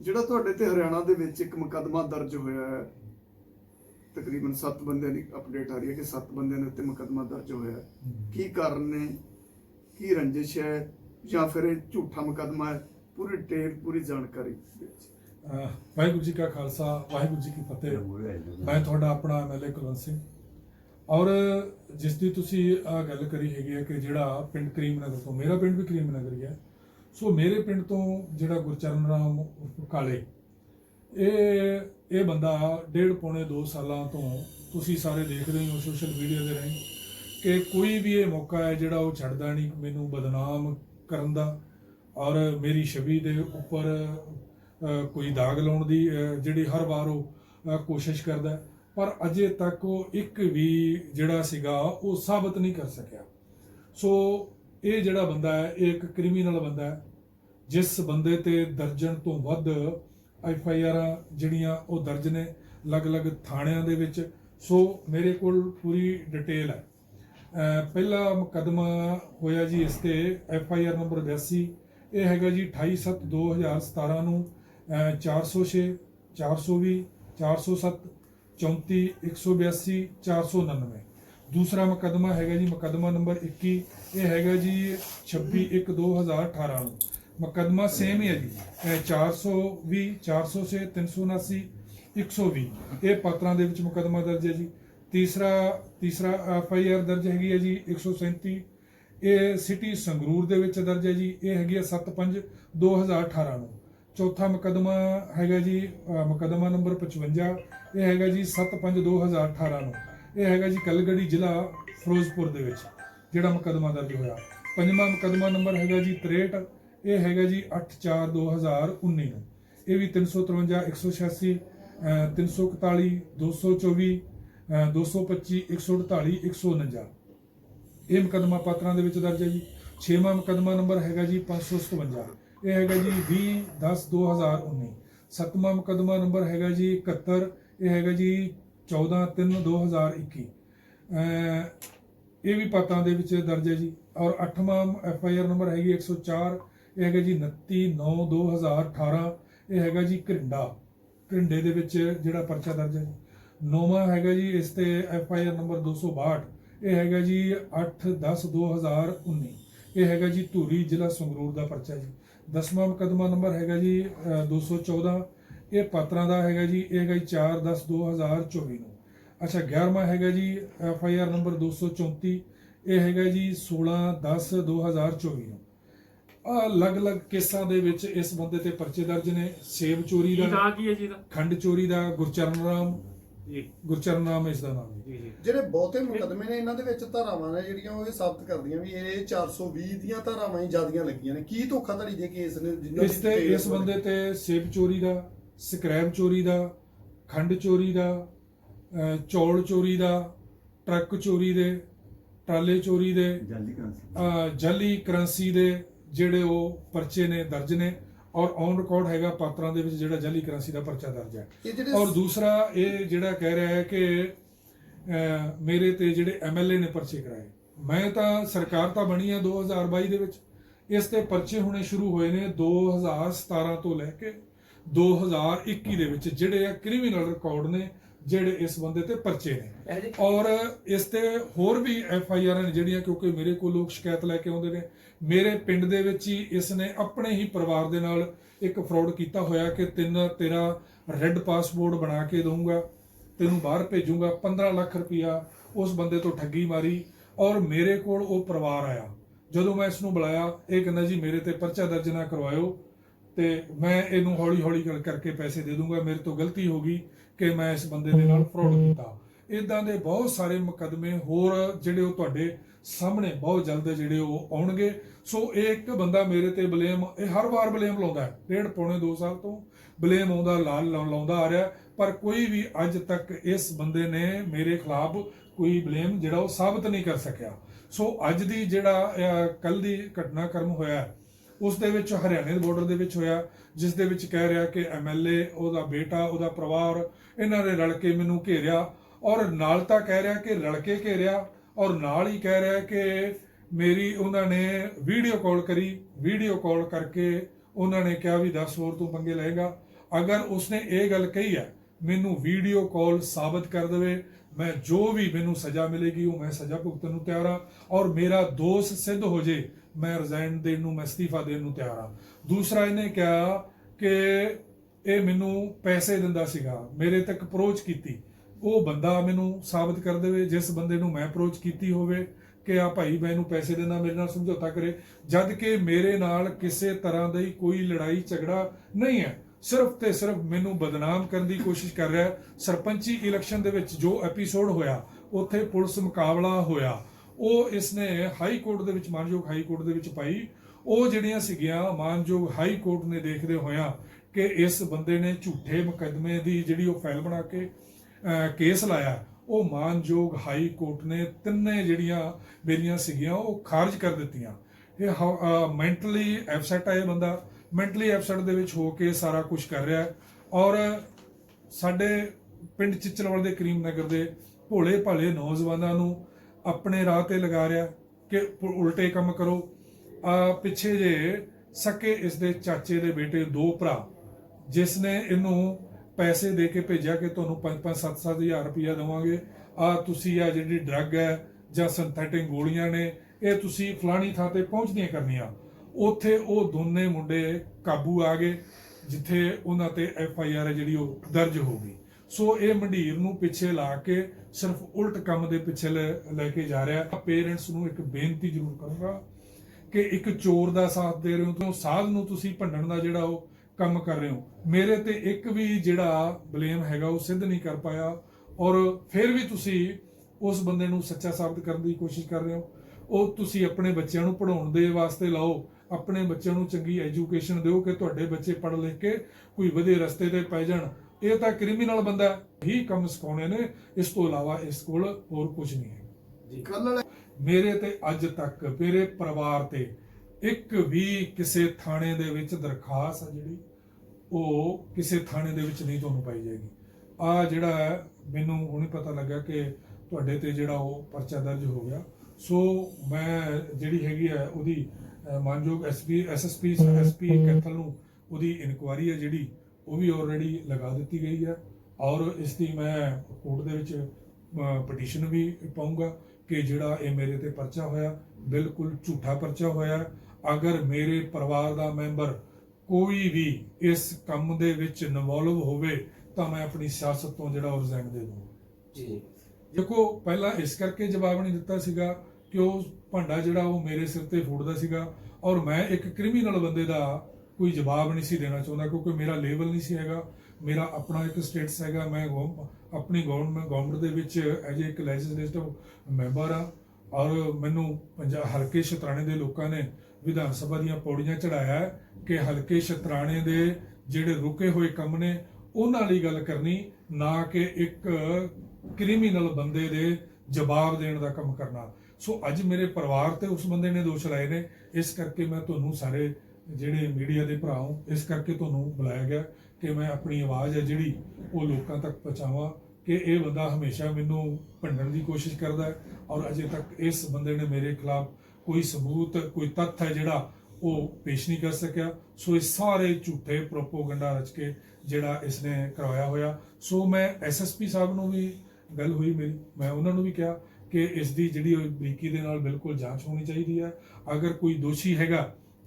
ਜਿਹੜਾ ਤੁਹਾਡੇ ਤੇ ਹਰਿਆਣਾ ਦੇ ਵਿੱਚ ਇੱਕ ਮੁਕੱਦਮਾ ਦਰਜ ਹੋਇਆ ਹੈ, ਤਕਰੀਬਨ 7 ਬੰਦਿਆਂ ਦੀ ਅਪਡੇਟ ਆ ਰਹੀ ਹੈ ਕਿ 7 ਬੰਦਿਆਂ ਦੇ ਉੱਤੇ ਮੁਕੱਦਮਾ ਦਰਜ ਹੋਇਆ ਹੈ। ਕੀ ਕਾਰਨ ਨੇ? ਕੀ ਰੰਜਿਸ਼ ਹੈ? ਜਾਂ ਫਿਰ ਇਹ ਝੂਠਾ ਮੁਕੱਦਮਾ ਹੈ? ਪੂਰੀ ਡਿਟੇਲ ਪੂਰੀ ਜਾਣਕਾਰੀ ਵਾਹਿਗੁਰੂ ਜੀ ਕਾ ਖਾਲਸਾ, ਵਾਹਿਗੁਰੂ ਜੀ ਕੀ ਫਤਿਹ। ਮੈਂ ਤੁਹਾਡਾ ਆਪਣਾ ਐਮਐਲਏ ਕੁਲਵੰਤ ਸਿੰਘ। ਔਰ ਜਿਸ ਦੀ ਤੁਸੀਂ ਗੱਲ ਕਰੀ ਹੈਗੀ ਹੈ ਕਿ ਜਿਹੜਾ ਪਿੰਡ ਕਰੀਮ ਨਗਰ ਤੋਂ, ਮੇਰਾ ਪਿੰਡ ਵੀ ਕਰੀਮ ਨਗਰ ਹੀ ਹੈ। ਸੋ ਮੇਰੇ ਪਿੰਡ ਤੋਂ ਜਿਹੜਾ ਗੁਰਚਰਨ ਰਾਮ ਕਾਲੇ, ਇਹ ਇਹ ਬੰਦਾ ਡੇਢ ਪੌਣੇ 2 ਸਾਲਾਂ ਤੋਂ ਤੁਸੀਂ ਸਾਰੇ ਦੇਖ ਰਹੇ ਹੋ ਸੋਸ਼ਲ ਮੀਡੀਆ ਦੇ ਰਾਹੀਂ ਕਿ ਕੋਈ ਵੀ ਇਹ ਮੌਕਾ ਹੈ ਜਿਹੜਾ ਉਹ ਛੱਡਦਾ ਨਹੀਂ, ਮੈਨੂੰ ਬਦਨਾਮ ਕਰਨ ਦਾ ਔਰ ਮੇਰੀ ਛਵੀ ਦੇ ਉੱਪਰ ਕੋਈ ਦਾਗ ਲਾਉਣ ਦੀ ਜਿਹੜੀ ਹਰ ਵਾਰ ਉਹ ਕੋਸ਼ਿਸ਼ ਕਰਦਾ ਪਰ ਅਜੇ ਤੱਕ ਉਹ ਇੱਕ ਵੀ ਜਿਹੜਾ ਸੀਗਾ ਉਹ ਸਾਬਤ ਨਹੀਂ ਕਰ ਸਕਿਆ। ਸੋ ਇਹ ਜਿਹੜਾ ਬੰਦਾ ਹੈ, ਇਹ ਇੱਕ ਕ੍ਰਿਮੀਨਲ ਬੰਦਾ ਹੈ। ਜਿਸ ਬੰਦੇ ਤੇ ਦਰਜਨ ਤੋਂ ਵੱਧ ਐਫ ਆਈ ਆਰਾਂ ਜਿਹੜੀਆਂ ਉਹ ਦਰਜ ਨੇ, ਅਲੱਗ-ਅਲੱਗ ਥਾਣਿਆਂ ਦੇ ਵਿੱਚ। ਸੋ ਮੇਰੇ ਕੋਲ ਪੂਰੀ ਡਿਟੇਲ ਹੈ। ਪਹਿਲਾ ਮੁਕੱਦਮਾ ਹੋਇਆ ਜੀ ਇਸ ਤੇ ਐਫ ਆਈ ਆਰ ਨੰਬਰ 82 ਇਹ ਹੈਗਾ ਜੀ 28/7/2017 ਨੂੰ ਅਹ 406 420 407 34 182 499 ਦੂਸਰਾ ਮੁਕੱਦਮਾ ਹੈਗਾ ਜੀ, ਮੁਕੱਦਮਾ ਨੰਬਰ 21 ਇਹ ਹੈਗਾ ਜੀ 26/1/2018 ਨੂੰ। ਮੁਕੱਦਮਾ ਸੇਮ ਹੀ ਹੈ ਜੀ। ਇਹ 420 406 379 120 ਇਹ ਪਾਤਰਾਂ ਦੇ ਵਿੱਚ ਮੁਕੱਦਮਾ ਦਰਜ ਹੈ ਜੀ। ਤੀਸਰਾ ਤੀਸਰਾ ਐਫ ਆਈ ਆਰ ਦਰਜ ਹੈਗੀ ਹੈ ਜੀ 137 ਇਹ ਸਿਟੀ ਸੰਗਰੂਰ ਦੇ ਵਿੱਚ ਦਰਜ ਹੈ ਜੀ। ਇਹ ਹੈਗੀ ਹੈ 75 2018 ਨੂੰ। ਚੌਥਾ ਮੁਕੱਦਮਾ ਹੈਗਾ ਜੀ ਮੁਕੱਦਮਾ ਨੰਬਰ 55 ਇਹ ਹੈਗਾ ਜੀ 75 2018 ਨੂੰ। ਇਹ ਹੈਗਾ ਜੀ ਕਲਗੜੀ ਜ਼ਿਲ੍ਹਾ ਫਿਰੋਜ਼ਪੁਰ ਦੇ ਵਿੱਚ ਜਿਹੜਾ ਮੁਕੱਦਮਾ ਦਰਜ ਹੋਇਆ। ਪੰਜਵਾਂ ਮੁਕੱਦਮਾ ਨੰਬਰ ਹੈਗਾ ਜੀ 63 ਇਹ ਹੈਗਾ ਜੀ 8/4 2019 ਨੂੰ। ਇਹ ਵੀ 353 186 ਅ, 341 224 ਅ, 225 148 149 ਇਹ ਮੁਕੱਦਮਾ ਪਾਤਰਾਂ ਦੇ ਵਿੱਚ ਦਰਜ ਹੈ ਜੀ। ਛੇਵਾਂ ਮੁਕੱਦਮਾ ਨੰਬਰ ਹੈਗਾ ਜੀ 557 ਇਹ ਹੈਗਾ ਜੀ 20 10 2019 ਸੱਤਵਾਂ ਮੁਕੱਦਮਾ ਨੰਬਰ ਹੈਗਾ ਜੀ 71 ਇਹ ਹੈਗਾ ਜੀ 14 3 2021 ਅਹ ਇਹ ਵੀ ਪਾਤਰਾਂ ਦੇ ਵਿੱਚ ਦਰਜ ਹੈ ਜੀ। ਔਰ ਅੱਠਵਾਂ ਐਫ ਆਈ ਆਰ ਨੰਬਰ ਹੈਗੀ 104 ਇਹ ਹੈਗਾ ਜੀ 29 9 2018 ਇਹ ਹੈਗਾ ਜੀ ਘਰਿੰਡਾ। ਘਰਿੰਡੇ ਦੇ ਵਿੱਚ ਜਿਹੜਾ ਪਰਚਾ ਦਰਜ ਹੈ ਜੀ। ਨੌਵਾਂ ਹੈਗਾ ਜੀ ਇਸ ਤੇ ਐਫ ਆਈ ਆਰ ਨੰਬਰ 262 ਇਹ ਹੈਗਾ ਜੀ 8 10 2019 ਇਹ ਹੈਗਾ ਜੀ ਧੂਰੀ ਜ਼ਿਲ੍ਹਾ ਸੰਗਰੂਰ ਦਾ ਪਰਚਾ ਜੀ। ਦਸਵਾਂ ਮੁਕੱਦਮਾ ਨੰਬਰ ਹੈਗਾ ਜੀ ਅ, 214 ਇਹ ਪਾਤਰਾਂ ਦਾ ਹੈਗਾ ਜੀ ਇਹ ਹੈਗਾ ਜੀ 4 10 2024 ਨੂੰ। ਅੱਛਾ 11ਵਾਂ ਹੈਗਾ ਜੀ ਐਫ ਆਈ ਆਰ ਨੰਬਰ 234 ਇਹ ਹੈਗਾ ਜੀ 16 10 2024 ਨੂੰ। ਆਹ ਅਲੱਗ-ਅਲੱਗ ਕੇਸਾਂ ਦੇ ਵਿੱਚ ਇਸ ਬੰਦੇ ਤੇ ਪਰਚੇ ਦਰਜ ਨੇ ਸੇਬ ਚੋਰੀ ਦਾ ਨਾਂ ਕੀ ਹੈ ਜੀ ਦਾ ਖੰਡ ਚੋਰੀ ਦਾ ਗੁਰਚਰਨ ਰਾਮ। ਜੀ। ਗੁਰਚਰਨ ਨਾਮ ਹੈ ਇਸ ਦਾ ਨਾਮ ਜੀ। ਜਿਹੜੇ ਬਹੁਤੇ ਮੁਕਦਮੇ ਨੇ ਇਹਨਾਂ ਦੇ ਵਿੱਚ ਧਾਰਾਵਾਂ ਨੇ ਜਿਹੜੀਆਂ ਉਹ ਇਹ ਸਾਬਤ ਕਰਦੀਆਂ ਵੀ ਇਹ 420 ਦੀਆਂ ਧਾਰਾਵਾਂ ਹੀ ਜ਼ਿਆਦੀਆਂ ਲੱਗੀਆਂ ਨੇ। ਕੀ ਧੋਖਾਧੜੀ ਦੇ ਕੇਸ ਨੇ ਜਿਨ੍ਹਾਂ ਇਸ ਤੇ ਇਸ ਬੰਦੇ ਤੇ ਸੇਬ ਚੋਰੀ ਦਾ ਸਕ੍ਰੈਪ ਚੋਰੀ ਦਾ ਖੰਡ ਚੋਰੀ ਦਾ ਚੌਲ ਚੋਰੀ ਦਾ ਟਰੱਕ ਚੋਰੀ ਦੇ ਟਰਾਲੇ ਚੋਰੀ ਦੇ ਕਰੰਸੀ। ਜਾਲੀ ਕਰੰਸੀ ਦੇ ਜਿਹੜੇ ਉਹ ਪਰਚੇ ਨੇ ਦਰਜ ਨੇ ਔਰ ਔਨ ਰਿਕਾਰਡ ਹੈਗਾ ਪਾਤਰਾਂ ਦੇ ਵਿੱਚ ਜਿਹੜਾ ਜਾਲੀ ਕਰੰਸੀ ਦਾ ਪਰਚਾ ਦਰਜ ਹੈ। ਔਰ ਦੂਸਰਾ ਇਹ ਜਿਹੜਾ ਕਹਿ ਰਿਹਾ ਹੈ ਕਿ ਮੇਰੇ ਤੇ ਜਿਹੜੇ ਐਮਐਲਏ ਨੇ ਪਰਚੇ ਕਰਾਏ। ਮੈਂ ਤਾਂ ਸਰਕਾਰ ਤਾਂ ਬਣੀ ਆ 2022 ਦੇ ਵਿੱਚ। ਇਸ ਤੇ ਪਰਚੇ ਹੋਣੇ ਸ਼ੁਰੂ ਹੋਏ ਨੇ 2017 ਤੋਂ ਲੈ ਕੇ 2021 ਦੇ ਵਿੱਚ ਜਿਹੜੇ ਆ ਕ੍ਰਿਮੀਨਲ ਰਿਕਾਰਡ ਨੇ ਜਿਹੜੇ ਇਸ ਬੰਦੇ ਤੇ ਪਰਚੇ ਨੇ। ਔਰ ਇਸ ਤੇ ਹੋਰ ਵੀ ਐਫ ਆਈ ਆਰ ਨੇ ਜਿਹੜੀਆਂ ਕਿਉਂਕਿ ਮੇਰੇ ਕੋਲ ਲੋਕ ਸ਼ਿਕਾਇਤ ਲੈ ਕੇ ਆਉਂਦੇ ਨੇ ਮੇਰੇ ਪਿੰਡ ਦੇ ਵਿੱਚ ਹੀ ਇਸ ਨੇ ਆਪਣੇ ਹੀ ਪਰਿਵਾਰ ਦੇ ਨਾਲ ਇੱਕ ਫਰਾਡ ਕੀਤਾ ਹੋਇਆ ਕਿ ਤਿੰਨ ਤੇਰਾ ਰੈੱਡ ਪਾਸਪੋਰਟ ਬਣਾ ਕੇ ਦਊਂਗਾ ਤੈਨੂੰ ਬਾਹਰ ਭੇਜੂੰਗਾ 15 ਲੱਖ ਰੁਪਇਆ ਉਸ ਬੰਦੇ ਤੋਂ ਠੱਗੀ ਮਾਰੀ ਔਰ ਮੇਰੇ ਕੋਲ ਉਹ ਪਰਿਵਾਰ ਆਇਆ। ਜਦੋਂ ਮੈਂ ਇਸ ਨੂੰ ਬੁਲਾਇਆ ਇਹ ਕਹਿੰਦਾ ਜੀ ਮੇਰੇ ਤੇ ਪਰਚਾ ਦਰਜ ਨਾ ਕਰਵਾਇਓ ਤੇ ਮੈਂ ਇਹਨੂੰ ਹੌਲੀ ਹੌਲੀ ਕਰ ਕਰਕੇ ਪੈਸੇ ਦੇ ਦੂੰਗਾ। ਮੇਰੇ ਤੋਂ ਗਲਤੀ ਹੋ ਗਈ ਕਿ ਮੈਂ ਇਸ ਬੰਦੇ ਦੇ ਨਾਲ ਫਰਾਡ ਕੀਤਾ। ਇਦਾਂ ਦੇ ਬਹੁਤ ਸਾਰੇ ਮੁਕੱਦਮੇ ਹੋਰ ਜਿਹੜੇ ਉਹ ਤੁਹਾਡੇ ਸਾਹਮਣੇ ਬਹੁਤ ਜਲਦ ਜਿਹੜੇ ਉਹ ਆਉਣਗੇ। ਸੋ ਇਹ ਇੱਕ ਬੰਦਾ ਮੇਰੇ ਤੇ ਬਲੇਮ ਇਹ ਹਰ ਵਾਰ ਬਲੇਮ ਲਾਉਂਦਾ ਹੈ। ਡੇਢ ਪੌਣੇ 2 ਸਾਲ ਤੋਂ ਬਲੇਮ ਆਉਂਦਾ ਲਾਲ ਲਾਉਂਦਾ ਆ ਰਿਹਾ। ਪਰ ਕੋਈ ਵੀ ਅੱਜ ਤੱਕ ਇਸ ਬੰਦੇ ਨੇ ਮੇਰੇ ਖਿਲਾਫ ਕੋਈ ਬਲੇਮ ਜਿਹੜਾ ਉਹ ਸਾਬਤ ਨਹੀਂ ਕਰ ਸਕਿਆ। ਸੋ ਅੱਜ ਦੀ ਜਿਹੜਾ ਕੱਲ ਦੀ ਘਟਨਾਕ੍ਰਮ ਹੋਇਆ ਉਸ ਦੇ ਵਿੱਚ ਹਰਿਆਣੇ ਦੇ ਬਾਰਡਰ ਦੇ ਵਿੱਚ ਹੋਇਆ, ਜਿਸ ਦੇ ਵਿੱਚ ਕਹਿ ਰਿਹਾ ਕਿ ਐਮਐਲਏ ਉਹਦਾ ਬੇਟਾ, ਉਹਦਾ ਪਰਿਵਾਰ, ਇਹਨਾਂ ਨੇ ਰਲ ਕੇ ਮੈਨੂੰ ਘੇਰਿਆ ਔਰ ਨਾਲ ਤਾਂ ਕਹਿ ਰਿਹਾ ਕਿ ਰਲ ਕੇ ਘੇਰਿਆ ਔਰ ਨਾਲ ਹੀ ਕਹਿ ਰਿਹਾ ਕਿ ਮੇਰੀ, ਉਹਨਾਂ ਨੇ ਵੀਡੀਓ ਕਾਲ ਕਰੀ ਵੀਡੀਓ ਕਾਲ ਕਰਕੇ ਉਹਨਾਂ ਨੇ ਕਿਹਾ ਵੀ 10 ਹੋਰ ਤੂੰ ਪੰਗੇ ਲਏਗਾ। ਅਗਰ ਉਸਨੇ ਇਹ ਗੱਲ ਕਹੀ ਹੈ, ਮੈਨੂੰ ਵੀਡੀਓ ਕਾਲ ਸਾਬਤ ਕਰ ਦੇਵੇ, ਮੈਂ ਜੋ ਵੀ ਮੈਨੂੰ ਸਜ਼ਾ ਮਿਲੇਗੀ, ਉਹ ਮੈਂ ਸਜ਼ਾ ਭੁਗਤਣ ਨੂੰ ਤਿਆਰ ਹਾਂ ਔਰ ਮੇਰਾ ਦੋਸ਼ ਸਿੱਧ ਹੋ ਜੇ ਮੈਂ ਰਿਜ਼ਾਈਨ ਦੇਣ ਨੂੰ, ਮੈਂ ਅਸਤੀਫਾ ਦੇਣ ਨੂੰ ਤਿਆਰ ਹਾਂ ਦੂਸਰਾ ਇਹਨੇ ਕਿਹਾ ਕਿ ਇਹ ਮੈਨੂੰ ਪੈਸੇ ਦਿੰਦਾ ਸੀਗਾ, ਮੇਰੇ ਤੱਕ ਅਪਰੋਚ ਕੀਤੀ। ਉਹ ਬੰਦਾ ਮੈਨੂੰ ਸਾਬਤ ਕਰ ਦੇਵੇ, ਜਿਸ ਬੰਦੇ ਨੂੰ ਮੈਂ ਅਪਰੋਚ ਕੀਤੀ ਹੋਵੇ, ਕਿ ਆ ਭਾਈ ਮੈਂ ਇਹਨੂੰ ਪੈਸੇ ਦਿੰਦਾ, ਮੇਰੇ ਨਾਲ ਸਮਝੌਤਾ ਕਰੇ, ਜਦ ਕਿ ਮੇਰੇ ਨਾਲ ਕਿਸੇ ਤਰ੍ਹਾਂ ਦੀ ਕੋਈ ਲੜਾਈ, ਝਗੜਾ ਨਹੀਂ ਹੈ। ਸਿਰਫ ਤੇ ਸਿਰਫ ਮੈਨੂੰ ਬਦਨਾਮ ਕਰਨ ਦੀ ਕੋਸ਼ਿਸ਼ ਕਰ ਰਿਹਾ ਸਰਪੰਚੀ ਇਲੈਕਸ਼ਨ ਦੇ ਵਿੱਚ ਜੋ ਐਪੀਸੋਡ ਹੋਇਆ, ਉੱਥੇ ਪੁਲਿਸ ਮੁਕਾਬਲਾ ਹੋਇਆ। ਉਹ ਇਸ ਨੇ ਹਾਈ ਕੋਰਟ ਦੇ ਵਿੱਚ, ਮਾਨਯੋਗ ਹਾਈ ਕੋਰਟ ਦੇ ਵਿੱਚ ਪਾਈ। ਉਹ ਜਿਹੜੀਆਂ ਸੀਗੀਆਂ, ਮਾਨਯੋਗ ਹਾਈ ਕੋਰਟ ਨੇ ਦੇਖਦੇ ਹੋਇਆ ਕਿ ਇਸ ਬੰਦੇ ਨੇ ਝੂਠੇ ਮੁਕੱਦਮੇ ਦੀ ਜਿਹੜੀ ਉਹ ਫਾਈਲ ਬਣਾ ਕੇ ਕੇਸ ਲਾਇਆ, ਉਹ ਮਾਨਯੋਗ ਹਾਈ ਕੋਰਟ ਨੇ ਤਿੰਨੇ ਜਿਹੜੀਆਂ ਮੇਰੀਆਂ ਸੀਗੀਆਂ, ਉਹ ਖਾਰਜ ਕਰ ਦਿੱਤੀਆਂ। ਇਹ ਮੈਂਟਲੀ ਐਬਸੈਟ ਹੈ ਇਹ ਬੰਦਾ। ਮੈਂਟਲੀ ਐਬਸੈਟ ਦੇ ਵਿੱਚ ਹੋ ਕੇ ਸਾਰਾ ਕੁਝ ਕਰ ਰਿਹਾ ਔਰ ਸਾਡੇ ਪਿੰਡ ਚਿੱਚਲਵਾਲ ਦੇ ਕਰੀਮ ਨਗਰ ਦੇ ਭੋਲੇ ਭਾਲੇ ਨੌਜਵਾਨਾਂ ਨੂੰ ਆਪਣੇ ਰਾਹ ਤੇ ਲਗਾ ਰਿਹਾ ਕਿ ਉਲਟੇ ਕੰਮ ਕਰੋ। ਆ ਪਿੱਛੇ ਜੇ ਸਕੇ ਇਸ ਦੇ ਚਾਚੇ ਦੇ ਬੇਟੇ ਦੋ ਭਰਾ, ਜਿਸ ਨੇ ਇਹਨੂੰ ਪੈਸੇ ਦੇ ਕੇ ਭੇਜਿਆ ਕਿ ਤੁਹਾਨੂੰ 5-5 7-7 ਹਜ਼ਾਰ ਰੁਪਇਆ ਦੇਵਾਂਗੇ। ਆ ਤੁਸੀਂ ਆ ਜਿਹੜੀ ਡਰੱਗ ਹੈ ਜਾਂ ਸਿੰਥੈਟਿਕ ਗੋਲੀਆਂ ਨੇ, ਇਹ ਤੁਸੀਂ ਫਲਾਣੀ ਥਾਂ ਤੇ ਪਹੁੰਚਦੀਆਂ ਕਰਨੀਆਂ। ਉੱਥੇ ਉਹ ਦੋਨੇ ਮੁੰਡੇ ਕਾਬੂ ਆ ਗਏ, ਜਿੱਥੇ ਉਹਨਾਂ ਤੇ ਐਫ ਆਈ ਆਰ ਹੈ ਜਿਹੜੀ ਉਹ ਦਰਜ ਹੋ ਗਈ। ਸੋ ਇਹ ਮੰਡੀਰ ਨੂੰ ਪਿੱਛੇ ਲਾ ਕੇ ਸਿਰਫ ਉਲਟ ਕੰਮ ਦੇ ਪਿੱਛੇ ਲੈ ਕੇ ਜਾ ਰਿਹਾ। ਪੇਰੈਂਟਸ ਨੂੰ ਇੱਕ ਬੇਨਤੀ ਜ਼ਰੂਰ ਕਰੂੰਗਾ ਕਿ ਇੱਕ ਚੋਰ ਦਾ ਸਾਥ ਦੇ ਰਹੇ ਹੋ ਤੇ ਸਾਧ ਨੂੰ ਤੁਸੀਂ ਭੰਡਣ ਦਾ ਜਿਹੜਾ ਉਹ ਕੰਮ ਕਰ ਰਹੇ ਹੋ। ਮੇਰੇ ਤੇ ਇੱਕ ਵੀ ਜਿਹੜਾ ਬਲੇਮ ਹੈਗਾ ਉਹ ਸਿੱਧ ਨਹੀਂ ਕਰ ਪਾਇਆ ਔਰ ਫਿਰ ਵੀ ਤੁਸੀਂ ਉਸ ਬੰਦੇ ਨੂੰ ਸੱਚਾ ਸਾਬਤ ਕਰਨ ਦੀ ਕੋਸ਼ਿਸ਼ ਕਰ ਰਹੇ ਹੋ। ਉਹ ਤੁਸੀਂ ਆਪਣੇ ਬੱਚਿਆਂ ਨੂੰ ਪੜਾਉਣ ਦੇ ਵਾਸਤੇ ਲਾਓ, ਆਪਣੇ ਬੱਚਿਆਂ ਨੂੰ ਚੰਗੀ ਐਜੂਕੇਸ਼ਨ ਦਿਓ ਕਿ ਤੁਹਾਡੇ ਬੱਚੇ ਪੜ੍ਹ ਲਿਖ ਕੇ ਕੋਈ ਵਧੀਆ ਰਸਤੇ ਤੇ ਪੈ ਜਾਣ। ਇਹ ਤਾਂ ਕ੍ਰਿਮੀਨਲ ਬੰਦਾ ਹੈ। ਹੀ ਕੰਮ ਸਿਖਾਉਣੇ ਨੇ। ਇਸ ਤੋਂ ਇਲਾਵਾ ਇਸ ਕੋਲ ਹੋਰ ਕੁਝ ਨਹੀਂ ਹੈ। ਕੱਲ ਵਾਲੇ ਮੇਰੇ ਤੇ ਅੱਜ ਤੱਕ ਮੇਰੇ ਪਰਿਵਾਰ ਤੇ ਇੱਕ ਵੀ ਕਿਸੇ ਥਾਣੇ ਦੇ ਵਿੱਚ ਦਰਖਾਸਤ ਆ ਜਿਹੜੀ ਉਹ ਕਿਸੇ ਥਾਣੇ ਦੇ ਵਿੱਚ ਨਹੀਂ ਤੁਹਾਨੂੰ ਪਾਈ ਜਾਏਗੀ। ਆ ਜਿਹੜਾ ਮੈਨੂੰ ਹੁਣੇ ਪਤਾ ਲੱਗਾ ਕਿ ਤੁਹਾਡੇ ਤੇ ਜਿਹੜਾ ਉਹ ਪਰਚਾ ਦਰਜ ਹੋ ਗਿਆ। ਸੋ ਮੈਂ ਜਿਹੜੀ ਹੈਗੀ ਹੈ ਉਹਦੀ ਮਾਨਯੋਗ ਐਸਪੀ ਐਸਐਸਪੀ ਐਸਪੀ ਕੈਥਲ ਨੂੰ ਉਹਦੀ ਇਨਕੁਆਰੀ ਹੈ ਜਿਹੜੀ ਉਹ ਵੀ ਆਲਰੇਡੀ ਲਗਾ ਦਿੱਤੀ ਗਈ ਹੈ। ਔਰ ਇਸ ਦੀ ਮੈਂ ਕੋਰਟ ਦੇ ਵਿੱਚ ਪਟੀਸ਼ਨ ਵੀ ਪਾਉਂਗਾ ਕਿ ਜਿਹੜਾ ਇਹ ਮੇਰੇ ਤੇ ਪਰਚਾ ਹੋਇਆ ਬਿਲਕੁਲ ਝੂਠਾ ਪਰਚਾ ਹੋਇਆ ਅਗਰ ਮੇਰੇ ਪਰਿਵਾਰ ਦਾ ਮੈਂਬਰ ਕੋਈ ਵੀ ਇਸ ਕੰਮ ਦੇ ਵਿੱਚ ਇਨਵੋਲਵ ਹੋਵੇ ਤਾਂ ਮੈਂ ਆਪਣੀ ਸਿਆਸਤ ਤੋਂ ਜਿਹੜਾ ਉਹ ਰਿਜ਼ਾਈਨ ਦੇ ਦੂੰਗਾ ਜੀ। ਦੇਖੋ ਪਹਿਲਾਂ ਇਸ ਕਰਕੇ ਜਵਾਬ ਨਹੀਂ ਦਿੱਤਾ ਸੀਗਾ ਕਿ ਉਹ ਭਾਂਡਾ ਜਿਹੜਾ ਉਹ ਮੇਰੇ ਸਿਰ ਤੇ ਫੋੜਦਾ ਸੀਗਾ। ਔਰ ਮੈਂ ਇੱਕ ਕ੍ਰਿਮੀਨਲ ਬੰਦੇ ਦਾ ਕੋਈ ਜਵਾਬ ਨਹੀਂ ਸੀ ਦੇਣਾ ਚਾਹੁੰਦਾ ਕਿਉਂਕਿ ਮੇਰਾ ਲੈਵਲ ਨਹੀਂ ਸੀ ਹੈਗਾ, ਮੇਰਾ ਆਪਣਾ ਇੱਕ ਸਟੇਟਸ ਹੈਗਾ, ਮੈਂ ਆਪਣੀ ਗਵਰਨਮੈਂਟ ਗਵਰਨਮੈਂਟ ਦੇ ਵਿੱਚ ਐਜ ਇੱਕ ਲੈਜਿਸਲੇਟਿਵ ਮੈਂਬਰ ਆ ਔਰ ਮੈਨੂੰ ਪੰਜਾਬ ਹਲਕੇ ਸ਼ਤਰਾਣੇ ਦੇ ਲੋਕਾਂ ਨੇ ਵਿਧਾਨ ਸਭਾ ਦੀਆਂ ਪੌੜੀਆਂ ਚੜਾਇਆ ਕਿ ਹਲਕੇ ਸ਼ਤਰਾਣੇ ਦੇ ਜਿਹੜੇ ਰੁਕੇ ਹੋਏ ਕੰਮ ਨੇ, ਉਹਨਾਂ ਲਈ ਗੱਲ ਕਰਨੀ, ਨਾ ਕਿ ਇੱਕ ਕ੍ਰਿਮੀਨਲ ਬੰਦੇ ਦੇ ਜਵਾਬ ਦੇਣ ਦਾ ਕੰਮ ਕਰਨਾ। ਸੋ ਅੱਜ ਮੇਰੇ ਪਰਿਵਾਰ ਤੇ ਉਸ ਬੰਦੇ ਨੇ ਦੋਸ਼ ਲਾਏ ਨੇ, ਇਸ ਕਰਕੇ ਮੈਂ ਤੁਹਾਨੂੰ ਸਾਰੇ ਜਿਹੜੇ ਮੀਡੀਆ ਦੇ ਭਰਾ ਹੋ, ਇਸ ਕਰਕੇ ਤੁਹਾਨੂੰ ਬੁਲਾਇਆ ਗਿਆ ਕਿ ਮੈਂ ਆਪਣੀ ਆਵਾਜ਼ ਹੈ ਜਿਹੜੀ ਉਹ ਲੋਕਾਂ ਤੱਕ ਪਹੁੰਚਾਵਾਂ ਕਿ ਇਹ ਬੰਦਾ ਹਮੇਸ਼ਾ ਮੈਨੂੰ ਭੰਡਣ ਦੀ ਕੋਸ਼ਿਸ਼ ਕਰਦਾ ਹੈ ਔਰ ਅਜੇ ਤੱਕ ਇਸ ਬੰਦੇ ਨੇ ਮੇਰੇ ਖਿਲਾਫ ਕੋਈ ਸਬੂਤ, ਕੋਈ ਤੱਥ ਹੈ ਜਿਹੜਾ ਉਹ ਪੇਸ਼ ਨਹੀਂ ਕਰ ਸਕਿਆ। ਸੋ ਇਹ ਸਾਰੇ ਝੂਠੇ ਪ੍ਰੋਪੋਗੰਡਾ ਰਚ ਕੇ ਜਿਹੜਾ ਇਸਨੇ ਕਰਵਾਇਆ ਹੋਇਆ। ਸੋ ਮੈਂ ਐਸਐਸਪੀ ਸਾਹਿਬ ਨੂੰ ਵੀ ਗੱਲ ਹੋਈ ਮੇਰੀ। ਮੈਂ ਉਹਨਾਂ ਨੂੰ ਵੀ ਕਿਹਾ ਕਿ ਇਸ ਦੀ ਜਿਹੜੀ ਬਰੀਕੀ ਦੇ ਨਾਲ ਬਿਲਕੁਲ ਜਾਂਚ ਹੋਣੀ ਚਾਹੀਦੀ ਹੈ। ਅਗਰ ਕੋਈ ਦੋਸ਼ੀ ਹੈਗਾ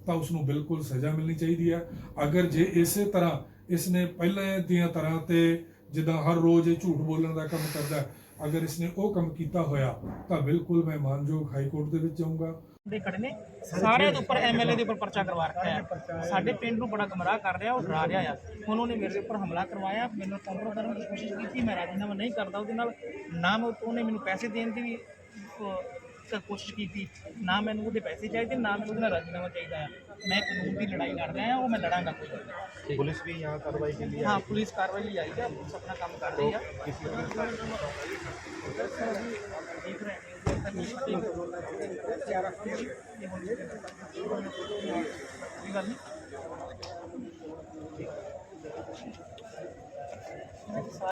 ਤਾਂ ਉਸ ਨੂੰ ਬਿਲਕੁਲ ਸਜ਼ਾ ਮਿਲਣੀ ਚਾਹੀਦੀ ਹੈ। ਅਗਰ ਜੇ ਇਸੇ ਤਰ੍ਹਾਂ ਇਸਨੇ ਪਹਿਲਾਂ ਦੀਆਂ ਤਰ੍ਹਾਂ ਤੇ ਜਿੱਦਾਂ ਹਰ ਰੋਜ਼ ਇਹ ਝੂਠ ਬੋਲਣ ਦਾ ਕੰਮ ਕਰਦਾ ਹੈ, ਅਗਰ ਇਸਨੇ ਉਹ ਕੰਮ ਕੀਤਾ ਹੋਇਆ ਤਾਂ ਬਿਲਕੁਲ ਮੈਂ ਮਾਨਯੋਗ ਹਾਈ ਕੋਰਟ ਦੇ ਵਿੱਚ ਜਾਊਂਗਾ। ਦੇ ਖੜੇ ਨੇ ਦੇ ਉੱਪਰ ਐਮਐਲਏ ਦੇ ਉੱਪਰ ਪਰਚਾ ਕਰਵਾ ਰੱਖਿਆ ਹੈ। ਸਾਡੇ ਪਿੰਡ ਨੂੰ ਬੜਾ ਗਮਰਾਹ ਕਰ ਰਿਹਾ ਉਹ ਡਰਾ ਰਿਹਾ ਆ। ਹੁਣ ਉਹਨੇ ਮੇਰੇ ਉੱਪਰ ਹਮਲਾ ਕਰਵਾਇਆ। ਮੈਨੂੰ ਕੰਪਰੋ ਕਰਨ ਦੀ ਕੋਸ਼ਿਸ਼ ਕੀਤੀ ਮੈਂ ਰਾਜੀਨਾਮਾ ਨਹੀਂ ਕਰਦਾ ਉਹਦੇ ਨਾਲ। ਨਾ ਮੈਂ ਉਹਨੇ ਮੈਨੂੰ ਪੈਸੇ ਦੇਣ ਦੀ ਵੀ सर कोशिश की थी ना मैंने मुझे पैसे चाहिए थे ना मैंने राजीनामा चाहिए मैं कानून की लड़ाई लड़ रहा है और मैं लड़ांगा कोई पुलिस भी यहाँ कार्रवाई के लिए हाँ पुलिस कार्रवाई लिए आई है पुलिस अपना काम कर रही है देख रहे हैं